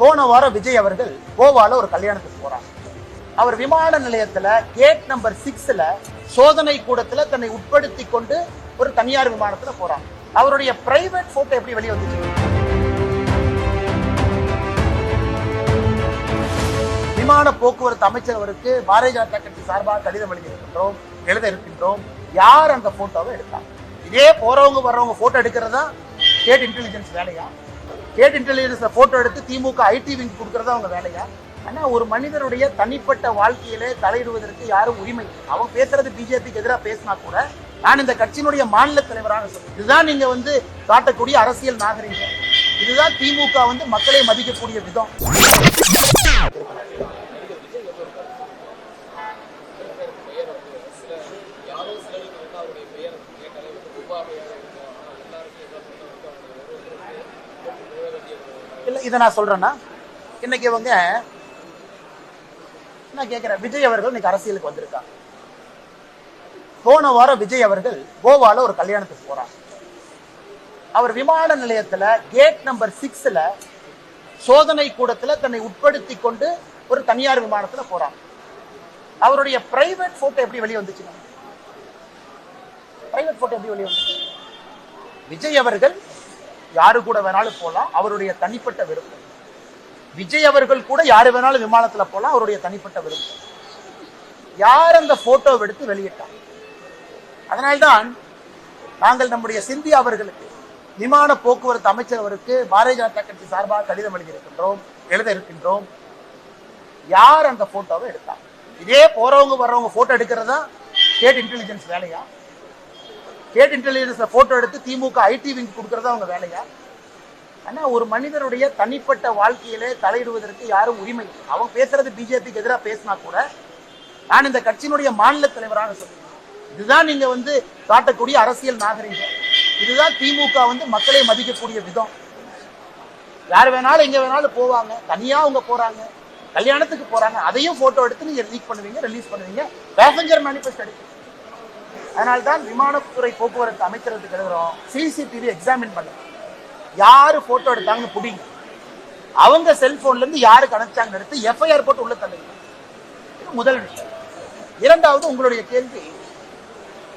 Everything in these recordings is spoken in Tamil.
போன வாரம் விஜய் அவர்கள் கோவால ஒரு கல்யாணத்துக்கு போறாங்க. அவர் விமான நிலையத்துல கேட் நம்பர் சிக்ஸ்ல சோதனை கூடத்துல தன்னை உட்படுத்தி கொண்டு ஒரு தனியார் விமானத்துல போறாங்க. அவருடைய பிரைவேட் போட்டோ எப்படி வெளியே வந்துச்சு? விமான போக்குவரத்து அமைச்சர் அவருக்கு பாரதிய ஜனதா கட்சி சார்பாக கடிதம் எழுதியிருக்கின்றோம் எழுத இருக்கின்றோம். யார் அந்த போட்டோவை எடுத்தாங்க? இதே போறவங்க வர்றவங்க போட்டோ எடுக்கிறதா? ஸ்டேட் இன்டெலிஜென்ஸ் வேலையா? ஸ்டேட் இன்டெலிஜென்ஸ்ல போட்டோ எடுத்து திமுக ஐடி விங் கொடுக்கறதா அவங்க வேலையா? ஆனால் ஒரு மனிதனுடைய தனிப்பட்ட வாழ்க்கையிலே தலையிடுவதற்கு யாரும் உரிமை அவன் பேசுறது பிஜேபிக்கு எதிராக பேசினா கூட நான் இந்த கட்சியினுடைய மாநில தலைவராக சொல்றேன். இதுதான் நீங்க வந்து காட்டக்கூடிய அரசியல் நாகரீகம். இதுதான் திமுக வந்து மக்களை மதிக்கக்கூடிய விதம். இதை நான் சொல்றேன்னா இன்னைக்கு இவங்க நான் கேட்கிறேன் விஜய் அவர்கள் இன்னைக்கு அரசியலுக்கு வந்திருக்காங்க. போன வாரம் விஜய் அவர்கள் கோவால ஒரு கல்யாணத்துக்கு போறாங்க. அவர் விமான நிலையத்துல கேட் நம்பர் சிக்ஸ்ல சோதனை கூடத்துல தன்னை உட்படுத்தி கொண்டு ஒரு தனியார் விமானத்துல போறாங்க. அவருடைய பிரைவேட் போட்டோ எப்படி வெளியே வந்துச்சு? பிரைவேட் போட்டோ எப்படி வெளியே வந்துச்சு? விஜய் அவர்கள் யாரு கூட வேணாலும் போகலாம் அவருடைய தனிப்பட்ட விருப்பம். விஜய் அவர்கள் கூட யாரு வேணாலும் விமானத்துல போலாம் அவருடைய தனிப்பட்ட விருப்பம். யார் அந்த போட்டோவை எடுத்து வெளியிட்டார் அதனால்தான் நாங்கள் நம்முடைய சிந்தியா அவர்களுக்கு விமான போக்குவரத்து அமைச்சர் அவருக்கு பாரதிய ஜனதா கட்சி சார்பாக கடிதம் எழுதியிருக்கின்றோம் எழுத இருக்கின்றோம். யார் அந்த போட்டோவை எடுத்தார் இதே போறவங்க வர்றவங்க போட்டோ எடுக்கிறதா? ஸ்டேட் இன்டெலிஜென்ஸ் வேலையா? ஸ்டேட் இன்டெலிஜென்ஸில் ஃபோட்டோ எடுத்து திமுக ஐடி விங் கொடுக்கறது அவங்க வேலையா? ஆனால் ஒரு மனிதனுடைய தனிப்பட்ட வாழ்க்கையிலே தலையிடுவதற்கு யாரும் உரிமை அவங்க அவன் பேசுறது பிஜேபிக்கு எதிராக பேசினா கூட நான் இந்த கட்சியினுடைய மாநில தலைவராக சொல்லுவேன் இதுதான் நீங்க வந்து காட்டக்கூடிய அரசியல் நாகரீகம். இதுதான் திமுக வந்து மக்களை மதிக்கக்கூடிய விதம். யார் வேணாலும் எங்க வேணாலும் போவாங்க. தனியா அவங்க போறாங்க. கல்யாணத்துக்கு போறாங்க. அதையும் போட்டோ எடுத்து நீங்க லீக் பண்ணுவீங்க ரிலீஸ் பண்ணுவீங்க. பேசஞ்சர் மேனிஃபெஸ்ட் எடுப்பீங்க அதனால தான் விமானத்துறை போக்குவரத்து அமைச்சரத்துக்கு எழுதுறோம் சிசிடிவி எக்ஸாமின் பண்ணுங்க யாரு ஃபோட்டோ எடுத்தாங்கன்னு புடிங்க. அவங்க செல்போன்ல இருந்து யாரு கணச்சாங்கன்னு எடுத்து எஃப்ஐஆர் போட்டு உள்ள தள்ளுங்க இது முதல் விஷயம். இரண்டாவது உங்களுடைய கேள்வி.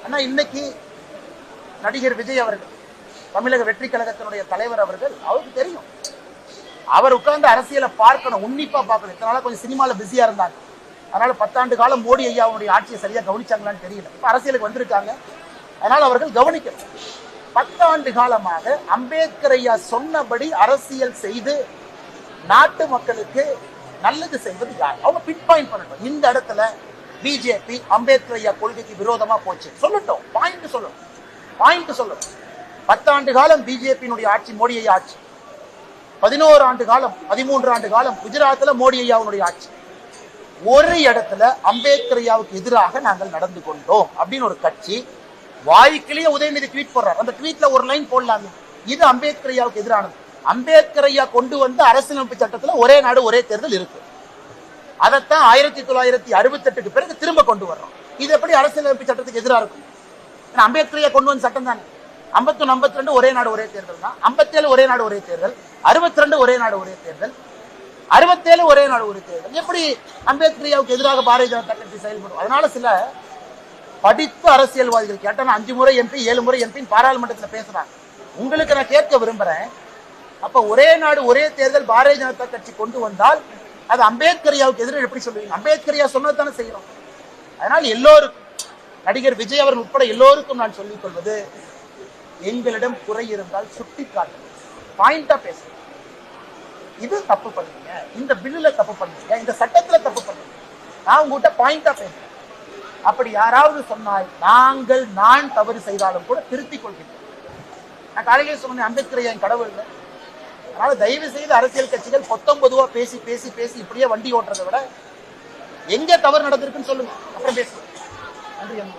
ஆனா இன்னைக்கு நடிகர் விஜய் அவர்கள் தமிழக வெற்றி கழகத்தினுடைய தலைவர் அவர்கள் அவருக்கு தெரியும். அவர் உட்கார்ந்து அரசியலை பார்க்கணும் உன்னிப்பா பார்க்கணும். இத்தனை நாளா கொஞ்சம் சினிமால பிஸியா இருந்தாங்க. அதனால பத்தாண்டு காலம் மோடி ஐயாவுடைய ஆட்சியை சரியாக கவனிச்சாங்களான்னு தெரியல. இப்போ அரசியலுக்கு வந்திருக்காங்க. அதனால் அவர்கள் கவனிக்கணும். பத்தாண்டு காலமாக அம்பேத்கர் ஐயா சொன்னபடி அரசியல் செய்து நாட்டு மக்களுக்கு நல்லது செய்வது யார்? அவங்க பின் பாயிண்ட் பண்ணட்டும் இந்த இடத்துல பிஜேபி அம்பேத்கர் ஐயா கொள்கைக்கு விரோதமா போச்சு. சொல்லட்டும். பாயிண்ட் சொல்லணும். பாயிண்ட் சொல்லணும். பத்தாண்டு காலம் பிஜேபியினுடைய ஆட்சி மோடி ஐயா ஆட்சி. பதினோரு ஆண்டு காலம் பதிமூன்று ஆண்டு காலம் குஜராத்தில் மோடி ஐயாவுடைய ஆட்சி. ஒரு இடத்துல அம்பேத்கரையாவுக்கு எதிராக நாங்கள் நடந்து கொண்டோம் அப்படின்னு ஒரு கட்சி வாய்க்கிலேயே உதயநிதி ட்வீட் போடுறார். அந்த ட்வீட்ல ஒரு லைன் போடலாமே இது அம்பேத்கரையாவுக்கு எதிரானது. அம்பேத்கரையா கொண்டு வந்த அரசியலமைப்பு சட்டத்துல ஒரே நாடு ஒரே தேர்தல் இருக்கு. அதைத்தான் ஆயிரத்தி தொள்ளாயிரத்தி அறுபத்தி எட்டுக்கு பிறகு திரும்ப கொண்டு வர்றோம். இது எப்படி அரசியலமைப்பு சட்டத்துக்கு எதிராக இருக்கும்? ஏன்னா அம்பேத்கரையா கொண்டு வந்த சட்டம் தானே. ஐம்பத்தொன்னு ஐம்பத்தி ரெண்டு ஒரே நாடு ஒரே தேர்தல் தான். ஐம்பத்தேழு ஒரே நாடு ஒரே தேர்தல். அறுபத்தி ரெண்டு ஒரே நாடு ஒரே தேர்தல். அறுபத்தேழு ஒரே நாடு ஒரே தேர்தல். எப்படி அம்பேத்கரியாவுக்கு எதிராக பாரதிய ஜனதா கட்சி செயல்படும்? அதனால சில படித்த அரசியல்வாதிகள் கேட்டா அஞ்சு முறை எம்பி ஏழு முறை எம்பி பாராளுமன்றத்தில் பேசுறாங்க. உங்களுக்கு நான் கேட்க விரும்புறேன். அப்ப ஒரே நாடு ஒரே தேர்தல் பாரதிய ஜனதா கட்சி கொண்டு வந்தால் அது அம்பேத்கரியாவுக்கு எதிராக எப்படி சொல்லுவீங்க? அம்பேத்கர் சொன்னதானே செய்யறோம். அதனால் எல்லோருக்கும் நடிகர் விஜய் அவர்கள் உட்பட எல்லோருக்கும் நான் சொல்லிக் கொள்வது எங்களிடம் குறை இருந்தால் சுட்டி காட்டுங்க பாயிண்டா பேசுங்க இது தப்பு பண்ணீங்க. இந்த பில்லுல தப்பு பண்ணீங்க. இந்த சட்டத்துல தப்பு பண்ணீங்க. நான் உங்ககிட்ட பாயிண்டா பேசுறேன். அப்படி யாராவது சொன்னால் நாங்கள் நான் தவறு செய்தாலும் கூட திருத்திக் கொள்கிறேன் நான் காலையிலே சொன்னேன் அம்பேத்கர் என் கடவுள் இல்லை. அதனால தயவு செய்து அரசியல் கட்சிகள் பொத்தம் பேசி பேசி பேசி இப்படியே வண்டி ஓட்டுறதை விட எங்க தவறு நடந்திருக்குன்னு சொல்லுங்க. அப்புறம் பேசுவோம். நன்றி அம்மா.